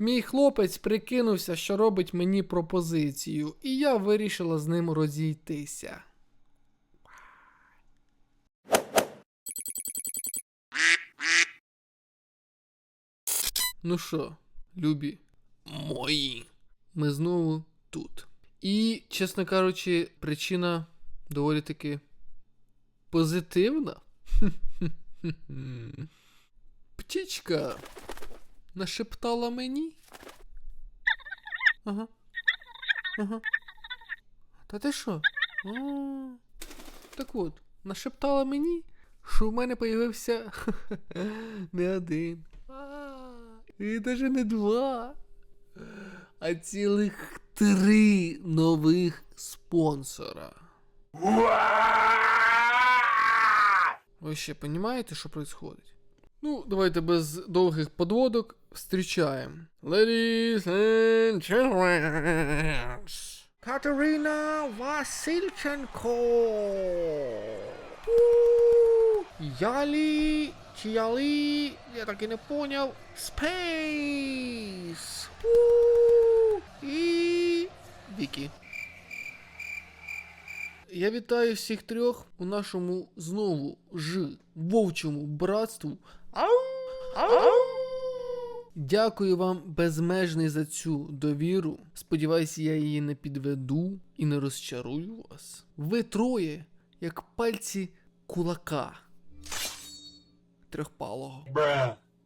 Мій хлопець прикинувся, що робить мені пропозицію, і я вирішила з ним розійтися. Ну що, любі мої, ми знову тут. І, чесно кажучи, причина доволі таки позитивна. Птічка нашептала мені. Ага. Ага. Та ти що? Так от, нашептала мені, що в мене появився не один. І навіть не два. А цілих три нових спонсора. Ви ще розумієте, що відбувається? Ну, давайте без довгих подводок встрічаємо. Ladies and gentlemen. Катерина Васильченко. Ялі чи я так і не поняв. Space. У, І Вікі. Я вітаю всіх трьох у нашому знову ж вовчому братству. Ау! Ау! Дякую вам безмежний за цю довіру. Сподіваюся, я її не підведу і не розчарую вас. Ви троє, як пальці кулака. Трьохпалого.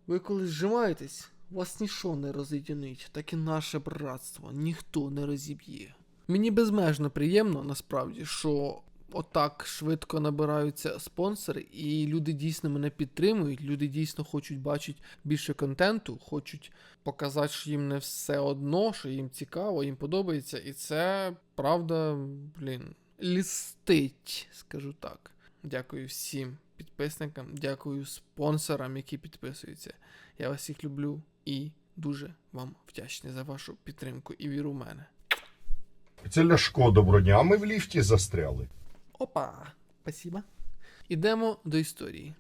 Ви коли зжимаєтесь, вас нічого не роз'єдинить, так і наше братство ніхто не розіб'є. Мені безмежно приємно, насправді, що отак швидко набираються спонсори, і люди дійсно мене підтримують. Люди дійсно хочуть бачити більше контенту, хочуть показати, що їм не все одно, що їм цікаво, їм подобається. І це правда, блін, лістить, скажу так. Дякую всім підписникам, дякую спонсорам, які підписуються. Я вас всіх люблю і дуже вам вдячний за вашу підтримку і віру в мене. Це Ляшко доброго дня, а ми в ліфті застряли. Опа, спасибо. Ідемо до історії.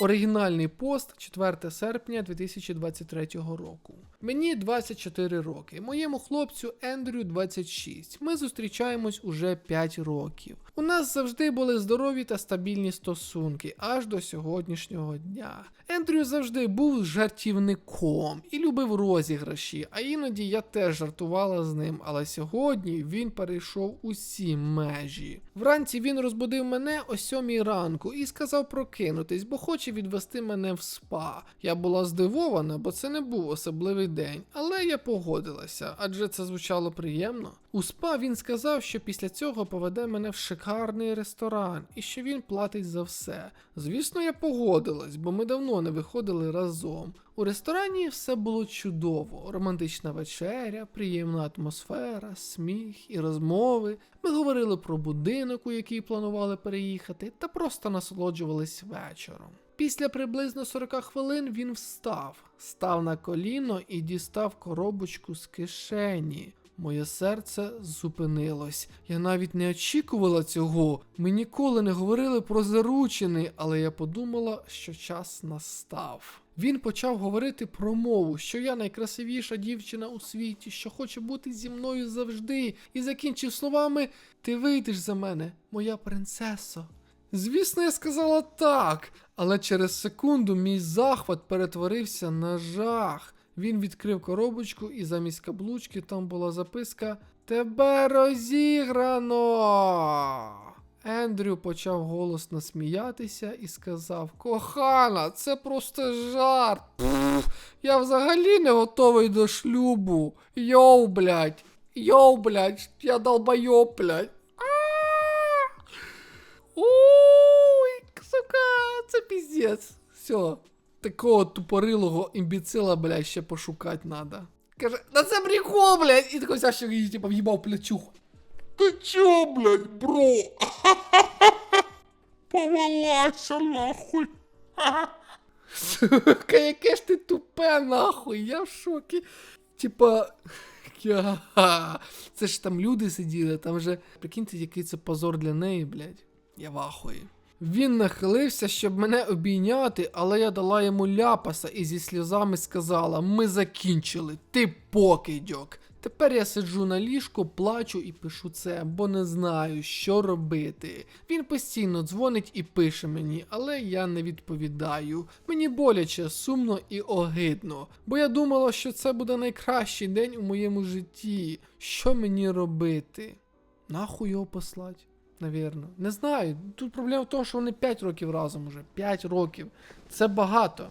Оригінальний пост 4 серпня 2023 року. Мені 24 роки. Моєму хлопцю Ендрю 26. Ми зустрічаємось уже 5 років. У нас завжди були здорові та стабільні стосунки аж до сьогоднішнього дня. Ендрю завжди був жартівником і любив розіграші, а іноді я теж жартувала з ним, але сьогодні він перейшов усі межі. Вранці він розбудив мене о сьомій ранку і сказав прокинутись, бо хоче відвести мене в спа. Я була здивована, бо це не був особливий день, але я погодилася, адже це звучало приємно. У спа він сказав, що після цього поведе мене в шикарний ресторан і що він платить за все. Звісно, я погодилась, бо ми давно не виходили разом. У ресторані все було чудово: романтична вечеря, приємна атмосфера, сміх і розмови. Ми говорили про будинок, у який планували переїхати, та просто насолоджувались вечором. Після приблизно 40 хвилин він встав, став на коліно і дістав коробочку з кишені. Моє серце зупинилось. Я навіть не очікувала цього. Ми ніколи не говорили про заручини, але я подумала, що час настав. Він почав говорити про мову, що я найкрасивіша дівчина у світі, що хоче бути зі мною завжди, і закінчив словами: Ти вийдеш за мене, моя принцесо. Звісно, я сказала так, але через секунду мій захват перетворився на жах. Він відкрив коробочку, і замість каблучки там була записка Тебе розіграно. Ендрю почав голосно сміятися і сказав: Кохана, це просто жарт. Пф, я взагалі не готовий до шлюбу. Йоу, блядь. Йоу, блядь, я долбойоб, блядь. Ой, сука, це піздець. Все. Такого тупорилого імбіцила, блядь, ще пошукати надо. Каже, да це прикол, блядь. І такий взяв, її, типа, в'їбав плечуху. Ти чо, блядь, бро? Повелася нахуй. Сука, яке ж ти тупе, нахуй, я в шокі. Типа. Я... Це ж там люди сиділи, там же. Прикиньте, який це позор для неї, блядь. Я в ахуї. Він нахилився, щоб мене обійняти, але я дала йому ляпаса і зі сльозами сказала: Ми закінчили, ти покидьок. Тепер я сиджу на ліжку, плачу і пишу це, бо не знаю, що робити. Він постійно дзвонить і пише мені, але я не відповідаю. Мені боляче, сумно і огидно, бо я думала, що це буде найкращий день у моєму житті. Що мені робити? Нахуй його послать? Навірно. Не знаю. Тут проблема в тому, що вони 5 років разом уже. 5 років. Це багато.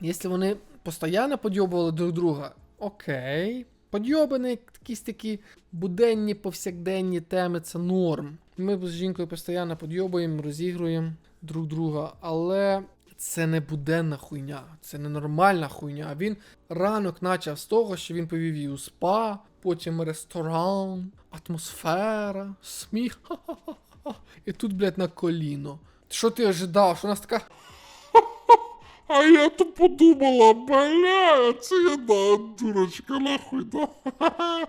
Якщо вони постійно подйобували друг друга, окей. Подйобані якісь такі буденні, повсякденні теми, це норм. Ми з жінкою постійно подйобуємо, розігруємо друг друга, але це не буденна хуйня, це не нормальна хуйня. Він ранок почав з того, що він повів її у спа, потім ресторан, атмосфера, сміх. Ха-ха-ха. І тут, блядь, на коліно. Що ти ожидав? Що у нас така А я то подумала, бля, це я да, дурочка, нахуй, да?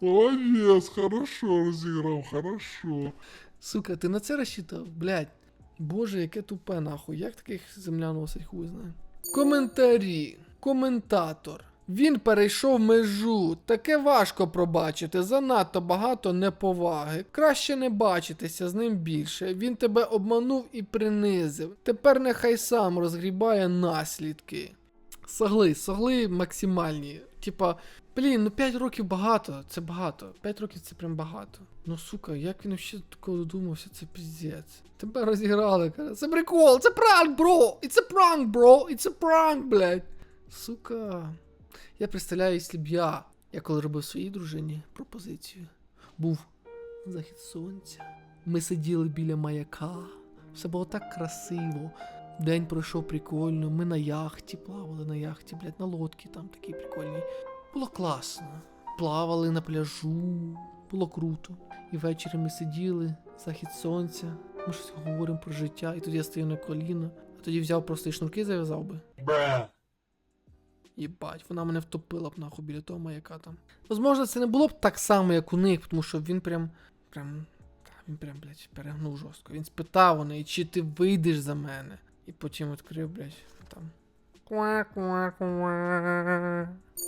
Молодец, хорошо розіграв, хорошо. Сука, ти на це розчитав? Блять. Боже, яке тупе нахуй. Як таких землян носить хуй знає. Коментарі. Коментатор. Він перейшов межу. Таке важко пробачити. Занадто багато неповаги. Краще не бачитися з ним більше. Він тебе обманув і принизив. Тепер нехай сам розгрібає наслідки. Согли, согли максимальні. Типа, блін, ну 5 років багато, це багато. 5 років це прям багато. Ну сука, як він ще такого додумався, це піздець. Тебе розіграли, каже. Це прикол, це пранк, бро! It's a prank, бро! It's a prank, блядь. Сука. Я представляю, якщо б я, я коли робив своїй дружині пропозицію, був захід сонця. Ми сиділи біля маяка. Все було так красиво. День пройшов прикольно. Ми на яхті плавали на яхті, блядь, на лодці там такі прикольні. Було класно. Плавали на пляжу, було круто. І ввечері ми сиділи, захід сонця, ми щось говоримо про життя, і тоді я стою на коліно, а тоді взяв просто і шнурки зав'язав би. Єбать, вона мене втопила б нахуй біля того маяка там. Возможно, це не було б так само, як у них, тому що він прям. прям. Він прям, блядь, перегнув жорстко. Він спитав у неї, чи ти вийдеш за мене. І потім відкрив, блядь, там.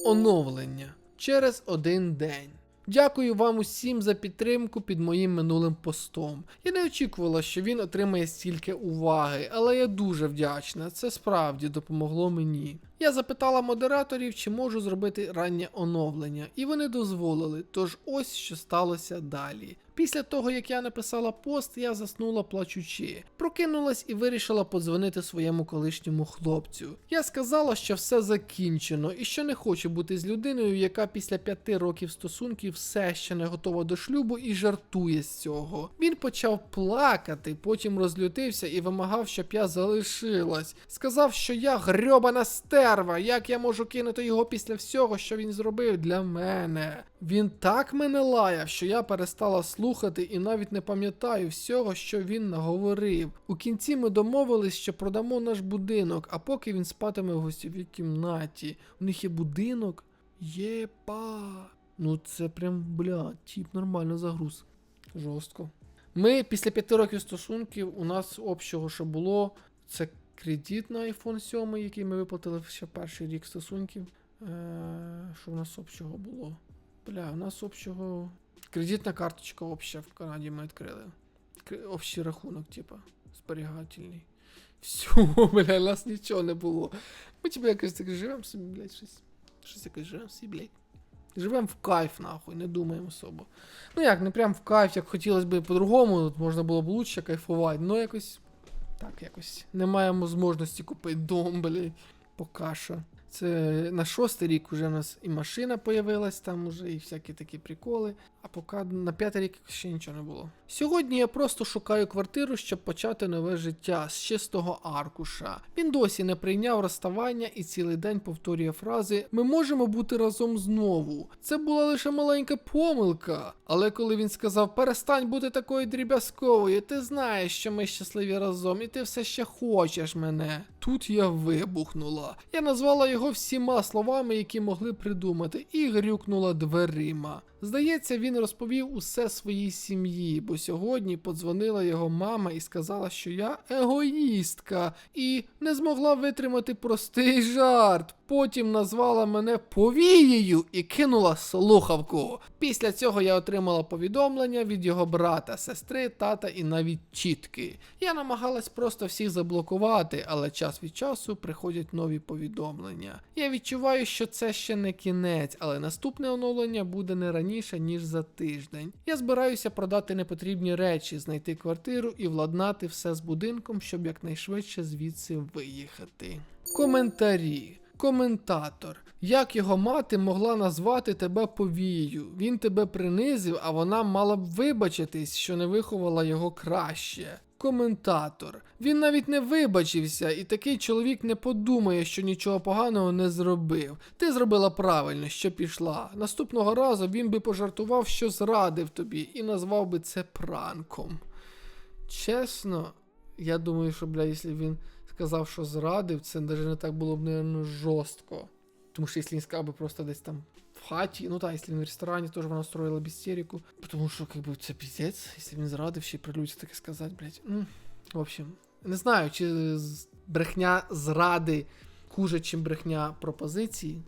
Оновлення через один день. Дякую вам усім за підтримку під моїм минулим постом. Я не очікувала, що він отримає стільки уваги, але я дуже вдячна. Це справді допомогло мені. Я запитала модераторів, чи можу зробити раннє оновлення, і вони дозволили. Тож ось що сталося далі. Після того, як я написала пост, я заснула плачучи. Прокинулась і вирішила подзвонити своєму колишньому хлопцю. Я сказала, що все закінчено і що не хочу бути з людиною, яка після п'яти років стосунків все ще не готова до шлюбу і жартує з цього. Він почав плакати, потім розлютився і вимагав, щоб я залишилась. Сказав, що я грьобана стерва, як я можу кинути його після всього, що він зробив для мене. Він так мене лаяв, що я перестала слухати і навіть не пам'ятаю всього, що він наговорив. У кінці ми домовились, що продамо наш будинок, а поки він спатиме в гостєвій кімнаті. У них є будинок. Єпа. Ну це прям, бля, тіп нормально загруз. Жорстко. Ми після п'яти років стосунків у нас общого, що було, це кредит на iPhone 7, який ми виплатили ще перший рік стосунків. Е, що в нас общого було? Бля, у нас общого. Кредитна карточка обща в Канаді ми відкрили. Общий рахунок, типа, зберігательний. Все, бля, у нас нічого не було. Ми типа якось так живемо собі, блядь, щось. Щось якось живемо собі, блядь. Живемо в кайф, нахуй, не думаємо особо. Ну як, не прям в кайф, як хотілося б по-другому, тут можна було б лучше кайфувати, ну якось. Так, якось. Не маємо зможності купити дом, блядь. Пока що. Це на шостий рік вже в нас і машина появилась там уже, і всякі такі приколи. А поки на п'ятий рік ще нічого не було. Сьогодні я просто шукаю квартиру, щоб почати нове життя з чистого аркуша. Він досі не прийняв розставання і цілий день повторює фрази Ми можемо бути разом знову. Це була лише маленька помилка. Але коли він сказав перестань бути такою дріб'язковою, ти знаєш, що ми щасливі разом, і ти все ще хочеш мене. Тут я вибухнула. Я назвала його всіма словами, які могли придумати, і грюкнула дверима. Здається, він розповів усе своїй сім'ї, бо сьогодні подзвонила його мама і сказала, що я егоїстка, і не змогла витримати простий жарт. Потім назвала мене повією і кинула слухавку. Після цього я отримала повідомлення від його брата, сестри, тата і навіть чітки. Я намагалась просто всіх заблокувати, але час від часу приходять нові повідомлення. Я відчуваю, що це ще не кінець, але наступне оновлення буде не раніше, ніж за тиждень. Я збираюся продати непотрібні речі, знайти квартиру і владнати все з будинком, щоб якнайшвидше звідси виїхати. Коментарі. Коментатор. Як його мати могла назвати тебе повією? Він тебе принизив, а вона мала б вибачитись, що не виховала його краще. Коментатор. Він навіть не вибачився, і такий чоловік не подумає, що нічого поганого не зробив. Ти зробила правильно, що пішла. Наступного разу він би пожартував, що зрадив тобі, і назвав би це пранком. Чесно, я думаю, що, бля, якщо він сказав, що зрадив, це навіть не так було б, наверное, жорстко. Тому що якщо він сказав би просто десь там в хаті, ну так, якщо він в ресторані, теж вона строїла б істерику. Тому що, бы, це піздець, якщо він зрадив, ще й при людях таке сказати, блядь. М. В общем, не знаю, чи брехня зради хуже, чим брехня пропозиції.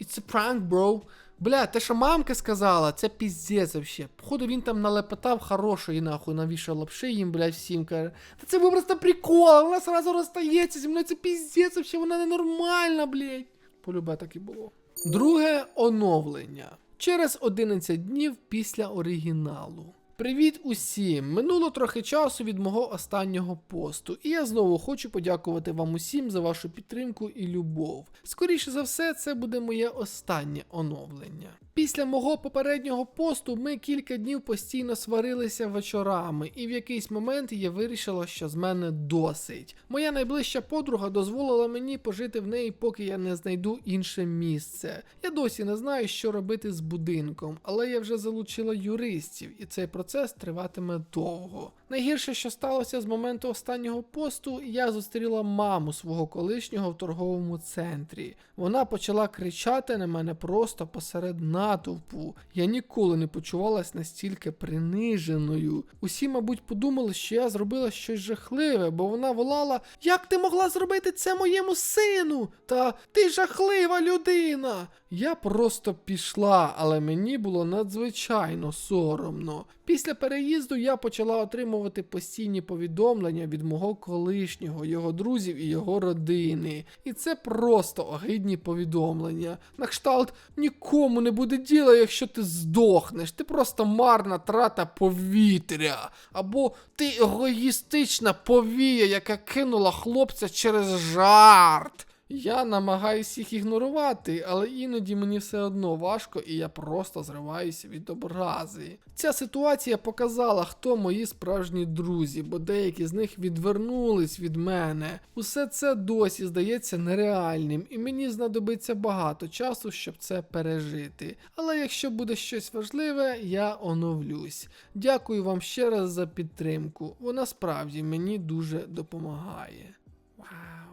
It's a prank, bro. Бля, те, що мамка сказала, це піздець вообще. Походу він там налепетав хорошої, нахуй, навішав лапши їм, блядь, всім каже. Та це був просто прикол, вона сразу розстається зі мною, це піздець вообще, вона ненормальна, блядь. Полюбе так і було. Друге оновлення. Через 11 днів після оригіналу. Привіт усім! Минуло трохи часу від мого останнього посту, і я знову хочу подякувати вам усім за вашу підтримку і любов. Скоріше за все, це буде моє останнє оновлення. Після мого попереднього посту ми кілька днів постійно сварилися вечорами, і в якийсь момент я вирішила, що з мене досить. Моя найближча подруга дозволила мені пожити в неї, поки я не знайду інше місце. Я досі не знаю, що робити з будинком, але я вже залучила юристів, і цей процес триватиме довго. Найгірше, що сталося з моменту останнього посту, я зустріла маму свого колишнього в торговому центрі. Вона почала кричати на мене просто посеред натовпу. Я ніколи не почувалась настільки приниженою. Усі, мабуть, подумали, що я зробила щось жахливе, бо вона волала: Як ти могла зробити це моєму сину? Та ти жахлива людина. Я просто пішла, але мені було надзвичайно соромно. Після переїзду я почала отримувати постійні повідомлення від мого колишнього, його друзів і його родини. І це просто огидні повідомлення. На кшталт нікому не буде діла, якщо ти здохнеш. Ти просто марна трата повітря. Або ти егоїстична повія, яка кинула хлопця через жарт. Я намагаюся їх ігнорувати, але іноді мені все одно важко, і я просто зриваюся від образи. Ця ситуація показала, хто мої справжні друзі, бо деякі з них відвернулись від мене. Усе це досі здається нереальним, і мені знадобиться багато часу, щоб це пережити. Але якщо буде щось важливе, я оновлюсь. Дякую вам ще раз за підтримку. Вона справді мені дуже допомагає. Вау.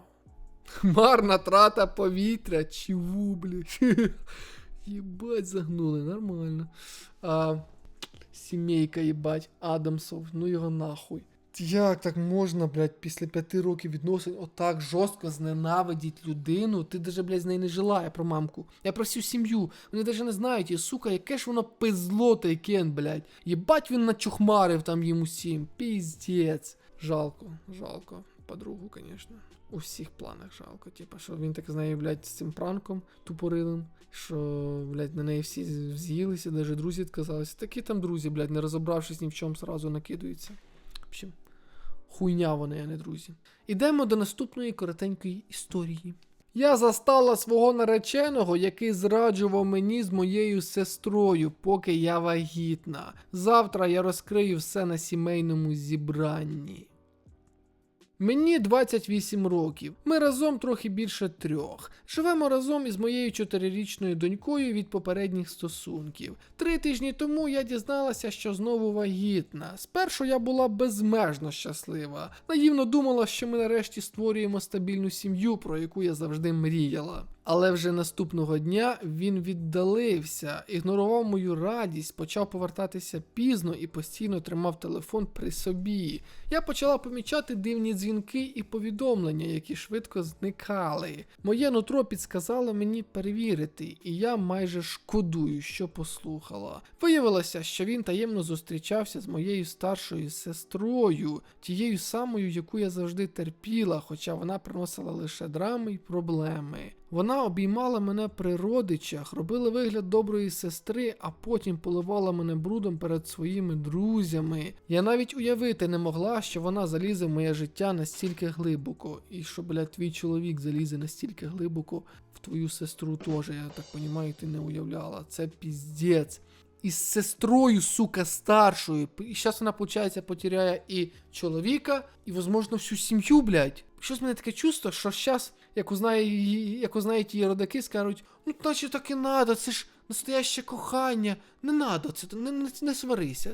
Марна трата повітря, чиву, блядь. Єбать, загнули, нормально. А, сімейка, їбать, Адамсов, ну його нахуй. Як так можна, блядь, після п'яти років відносин отак жорстко зненавидіть людину? Ти даже, блядь, з нею не жила, я про мамку. Я про всю сім'ю. Вони даже не знають, і, сука, яке ж воно пизло той кен, блядь. Єбать він начухмарив там їм усім. Піздець. Жалко, жалко. Подругу, конечно. У всіх планах жалко. Типа, що він так з нею, блядь, з цим пранком тупорилим. Що, блядь, на неї всі з'їлися, навіть друзі відказалися. Такі там друзі, блядь, не розібравшись ні в чому, сразу накидаються. В общем, хуйня вони, а не друзі. Ідемо до наступної коротенької історії. Я застала свого нареченого, який зраджував мені з моєю сестрою, поки я вагітна. Завтра я розкрию все на сімейному зібранні. Мені 28 років. Ми разом трохи більше трьох. Живемо разом із моєю чотирирічною донькою від попередніх стосунків. Три тижні тому я дізналася, що знову вагітна. Спершу я була безмежно щаслива. Наївно думала, що ми нарешті створюємо стабільну сім'ю, про яку я завжди мріяла. Але вже наступного дня він віддалився, ігнорував мою радість, почав повертатися пізно і постійно тримав телефон при собі. Я почала помічати дивні дзвінки і повідомлення, які швидко зникали. Моє нутро підсказало мені перевірити, і я майже шкодую, що послухала. Виявилося, що він таємно зустрічався з моєю старшою сестрою, тією самою, яку я завжди терпіла, хоча вона приносила лише драми й проблеми. Вона обіймала мене при родичах, робила вигляд доброї сестри, а потім поливала мене брудом перед своїми друзями. Я навіть уявити не могла, що вона залізе в моє життя настільки глибоко, і що, блядь, твій чоловік залізе настільки глибоко в твою сестру теж, я так розумію, ти не уявляла. Це піздець. І з сестрою, сука, старшою. І зараз вона, виходить, потеряє і чоловіка, і, можливо, всю сім'ю, блядь. Щось мене таке чувство, що зараз, як узнає її, як узнають її родаки, скажуть, ну наче так і надо, це ж настояще кохання. Не надо, це не, не, не сварися.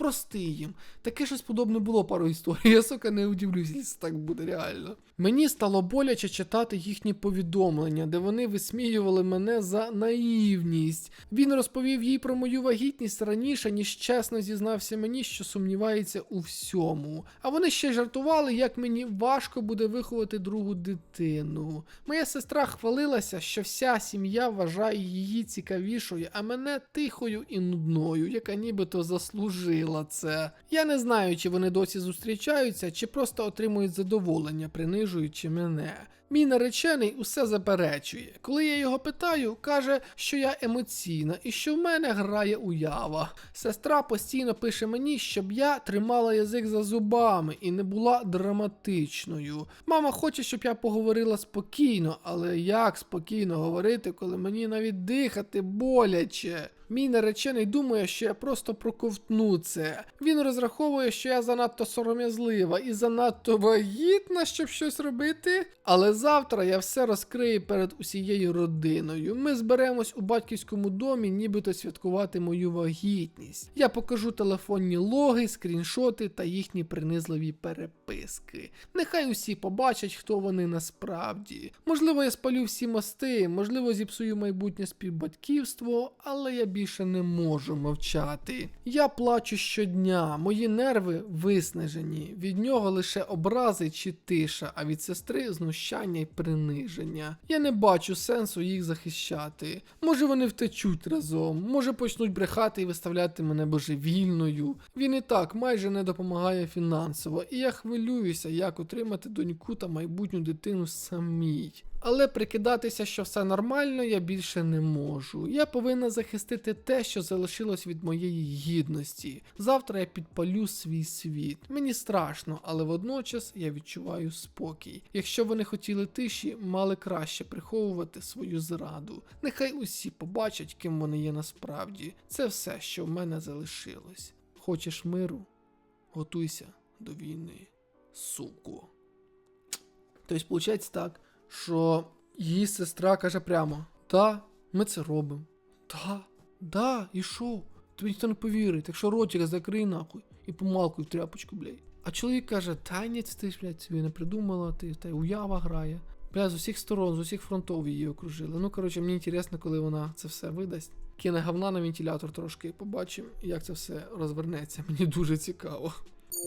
Прости їм. Таке щось подобне було пару історій. Я сука не удивлюсь, якщо так буде реально. Мені стало боляче читати їхні повідомлення, де вони висміювали мене за наївність. Він розповів їй про мою вагітність раніше, ніж чесно зізнався мені, що сумнівається у всьому. А вони ще жартували, як мені важко буде виховати другу дитину. Моя сестра хвалилася, що вся сім'я вважає її цікавішою, а мене тихою і нудною, яка нібито заслужила це. Я не знаю, чи вони досі зустрічаються, чи просто отримують задоволення, принижуючи мене. Мій наречений усе заперечує. Коли я його питаю, каже, що я емоційна і що в мене грає уява. Сестра постійно пише мені, щоб я тримала язик за зубами і не була драматичною. Мама хоче, щоб я поговорила спокійно, але як спокійно говорити, коли мені навіть дихати боляче? Мій наречений думає, що я просто проковтну це. Він розраховує, що я занадто сором'язлива і занадто вагітна, щоб щось робити. Але завтра я все розкрию перед усією родиною. Ми зберемось у батьківському домі, нібито святкувати мою вагітність. Я покажу телефонні логи, скріншоти та їхні принизливі переписки. Нехай усі побачать, хто вони насправді. Можливо, я спалю всі мости, можливо, зіпсую майбутнє співбатьківство, але я більше не можу мовчати. Я плачу щодня, мої нерви виснажені. Від нього лише образи чи тиша, а від сестри знущання й приниження. Я не бачу сенсу їх захищати. Може вони втечуть разом, може почнуть брехати і виставляти мене божевільною. Він і так майже не допомагає фінансово, і я хвилююся, як отримати доньку та майбутню дитину самій. Але прикидатися, що все нормально, я більше не можу. Я повинна захистити те, що залишилось від моєї гідності. Завтра я підпалю свій світ. Мені страшно, але водночас я відчуваю спокій. Якщо вони хотіли тиші, мали краще приховувати свою зраду. Нехай усі побачать, ким вони є насправді. Це все, що в мене залишилось. Хочеш миру? Готуйся до війни, суко. Тобто, виходить так, що її сестра каже прямо: Та, ми це робимо. Та, да, і що? Тобі ніхто не повірить, якщо ротик закрий нахуй і помалкуй в тряпочку, блядь. А чоловік каже, та ні, це ти ж, блядь, собі не придумала, ти та й уява грає. Бля, з усіх сторон, з усіх фронтов її окружили. Ну, коротше, мені інтересно, коли вона це все видасть. Кине говна на вентилятор трошки, побачимо, як це все розвернеться. Мені дуже цікаво.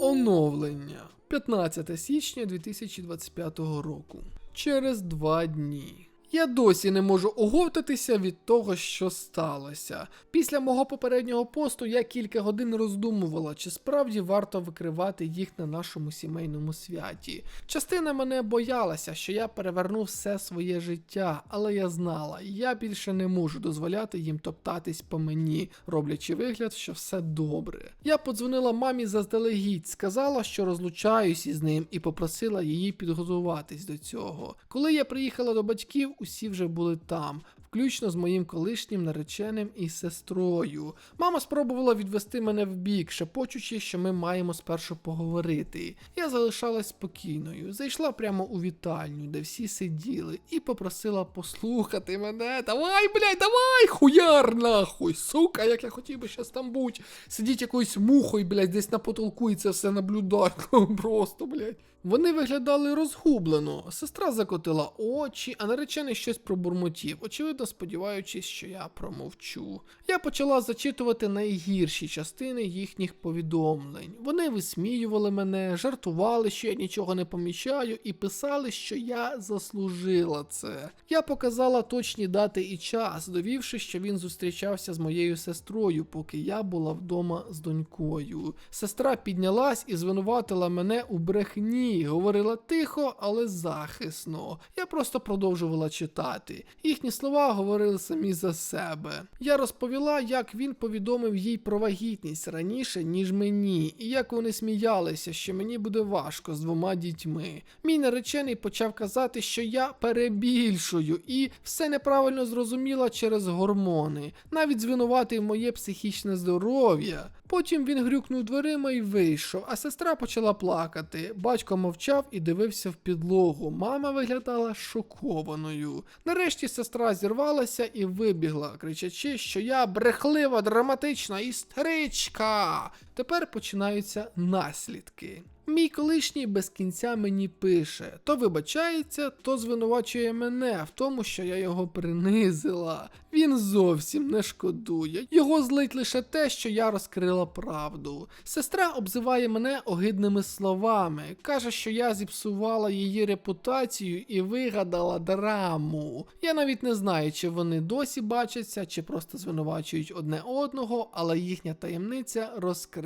Оновлення 15 січня 2025 року. Через два дні. Я досі не можу оговтатися від того, що сталося. Після мого попереднього посту я кілька годин роздумувала, чи справді варто викривати їх на нашому сімейному святі. Частина мене боялася, що я переверну все своє життя, але я знала, я більше не можу дозволяти їм топтатись по мені, роблячи вигляд, що все добре. Я подзвонила мамі заздалегідь, сказала, що розлучаюсь із ним, і попросила її підготуватись до цього. Коли я приїхала до батьків, усі вже були там. Включно з моїм колишнім нареченим і сестрою. Мама спробувала відвести мене в бік, шепочучи, що ми маємо спершу поговорити. Я залишалась спокійною, зайшла прямо у вітальню, де всі сиділи, і попросила послухати мене. Давай, блядь, давай, хуяр нахуй, сука, як я хотів би щас там бути. Сидіть якоюсь мухою, блядь, десь на потолку і це все наблюдати. Просто, блядь. Вони виглядали розгублено. Сестра закотила очі, а наречений щось пробурмотів, очевидно сподіваючись, що я промовчу. Я почала зачитувати найгірші частини їхніх повідомлень. Вони висміювали мене, жартували, що я нічого не помічаю, і писали, що я заслужила це. Я показала точні дати і час, довівши, що він зустрічався з моєю сестрою, поки я була вдома з донькою. Сестра піднялась і звинуватила мене у брехні, говорила тихо, але захисно. Я просто продовжувала читати. Їхні слова говорили самі за себе. Я розповіла, як він повідомив їй про вагітність раніше, ніж мені, і як вони сміялися, що мені буде важко з двома дітьми. Мій наречений почав казати, що я перебільшую і все неправильно зрозуміла через гормони, навіть звинуватив моє психічне здоров'я. Потім він грюкнув дверима і вийшов, а сестра почала плакати. Батько мовчав і дивився в підлогу. Мама виглядала шокованою. Нарешті сестра зірвалася і вибігла, кричачи, що я брехлива, драматична істеричка. Тепер починаються наслідки. Мій колишній без кінця мені пише: то вибачається, то звинувачує мене в тому, що я його принизила. Він зовсім не шкодує. Його злить лише те, що я розкрила правду. Сестра обзиває мене огидними словами, каже, що я зіпсувала її репутацію і вигадала драму. Я навіть не знаю, чи вони досі бачаться, чи просто звинувачують одне одного, але їхня таємниця розкрита.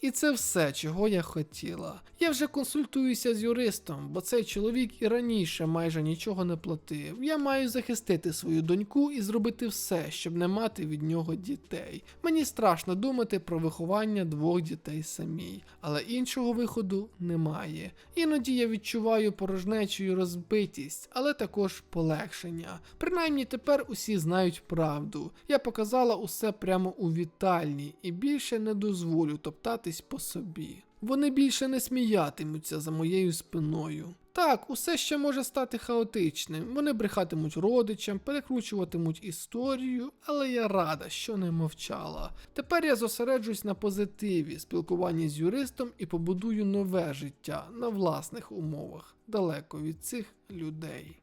І це все, чого я хотіла. Я вже консультуюся з юристом, бо цей чоловік і раніше майже нічого не платив. Я маю захистити свою доньку і зробити все, щоб не мати від нього дітей. Мені страшно думати про виховання двох дітей самій, але іншого виходу немає. Іноді я відчуваю порожнечу і розбитість, але також полегшення. Принаймні тепер усі знають правду. Я показала усе прямо у вітальні і більше не дозволю топтатись по собі. Вони більше не сміятимуться за моєю спиною. Так, усе ще може стати хаотичним. Вони брехатимуть родичам, перекручуватимуть історію, але я рада, що не мовчала. Тепер я зосереджусь на позитиві, спілкуванні з юристом і побудую нове життя на власних умовах, далеко від цих людей.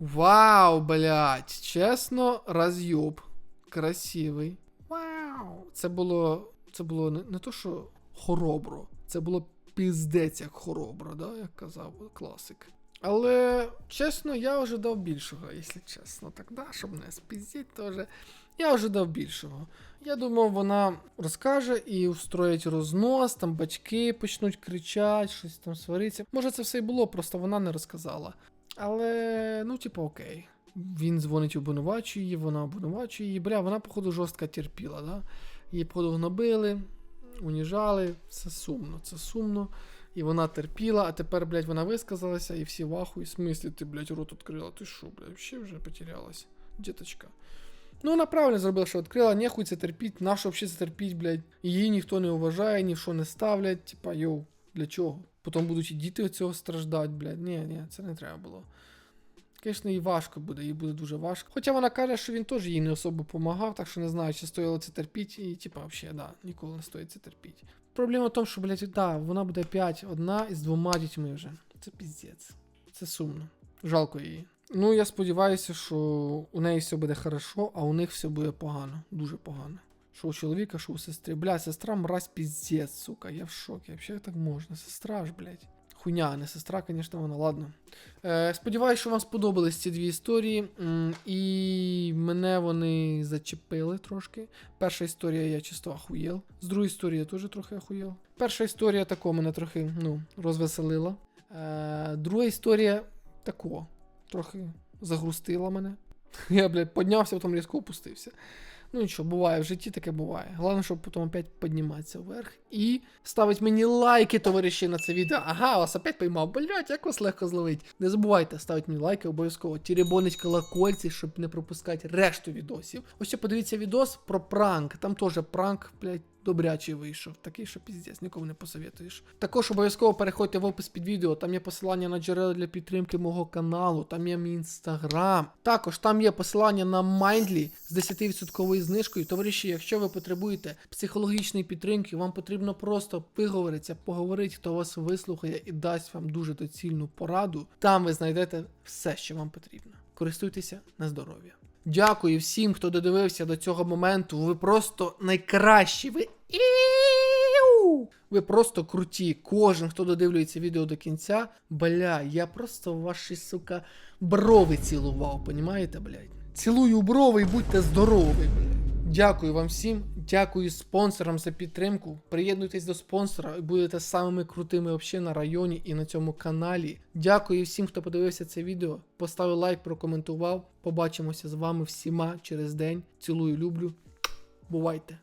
Вау, блять, чесно, роз'єб. Красивий. Вау. Це було. Це було не, не то, що хоробро, це було піздець як хоробро, да, як казав класик. Але чесно, я ожидав більшого, якщо чесно. Так, да, щоб не спіздіть теж. Я ожидав більшого. Я думав, вона розкаже і устроїть рознос, там батьки почнуть кричати, щось там свариться. Може, це все і було, просто вона не розказала. Але, ну, типу, окей. Він дзвонить обвинувачує її, вона обвинувачує її. Бля, вона, походу, жорстко терпіла, да? Її, походу, гнобили, уніжали. Це сумно, це сумно. І вона терпіла, а тепер, блядь, вона висказалася, і всі в ахуї. В смислі ти, блядь, рот відкрила? Ти що, блядь, ще вже потерялась, діточка. Ну, вона правильно зробила, що відкрила, нехуй це терпіть, нащо взагалі це терпіть, блядь. Її ніхто не уважає, ні в що не ставлять. Типа, йоу, для чого? Потім будуть і діти від цього страждати, блядь. Ні, ні, це не треба було. Звісно, їй важко буде, їй буде дуже важко. Хоча вона каже, що він теж їй не особо допомагав, так що не знаю, чи стоїло це терпіти, і типа, взагалі, да, ніколи не стоїть це терпіти. Проблема в тому, що, блядь, да, вона буде опять одна із двома дітьми вже. Це піздець. Це сумно. Жалко її. Ну, я сподіваюся, що у неї все буде хорошо, а у них все буде погано. Дуже погано. Що у чоловіка, що у сестри. Бля, сестра мразь піздець, сука. Я в шокі. Взагалі так можна? Сестра ж, блядь. Хуйня, а не сестра, звісно, вона, ладно. Е, сподіваюся, що вам сподобались ці дві історії. І мене вони зачепили трошки. Перша історія я чисто ахуєл. З другої історії я теж трохи ахуєл. Перша історія тако мене трохи ну, розвеселила. Е, друга історія тако. Трохи загрустила мене. Я, блядь, піднявся, потім різко опустився. Ну нічого, буває, в житті таке буває. Головне, щоб потім опять підніматися вверх. І ставить мені лайки, товариші, на це відео. Ага, вас опять поймав. Блять, як вас легко зловить. Не забувайте ставити мені лайки, обов'язково. Тіребонить колокольці, щоб не пропускати решту відосів. Ось подивіться відос про пранк. Там теж пранк, блять. Добрячий вийшов, такий, що піздець, нікому не посоветуєш. Також обов'язково переходьте в опис під відео, там є посилання на джерела для підтримки мого каналу, там є мій інстаграм. Також там є посилання на Mindly з 10% знижкою. Товариші, якщо ви потребуєте психологічної підтримки, вам потрібно просто виговоритися, поговорити, хто вас вислухає і дасть вам дуже доцільну пораду. Там ви знайдете все, що вам потрібно. Користуйтеся на здоров'я. Дякую всім, хто додивився до цього моменту. Ви просто найкращі. Ви. Ви просто круті. Кожен, хто додивлюється відео до кінця, бля, я просто ваші, сука, брови цілував, понімаєте, блядь? Цілую брови і будьте здорові, блядь. Дякую вам всім, дякую спонсорам за підтримку. Приєднуйтесь до спонсора і будете самими крутими взагалі на районі і на цьому каналі. Дякую всім, хто подивився це відео. Поставив лайк, прокоментував. Побачимося з вами всіма через день. Цілую, люблю. Бувайте!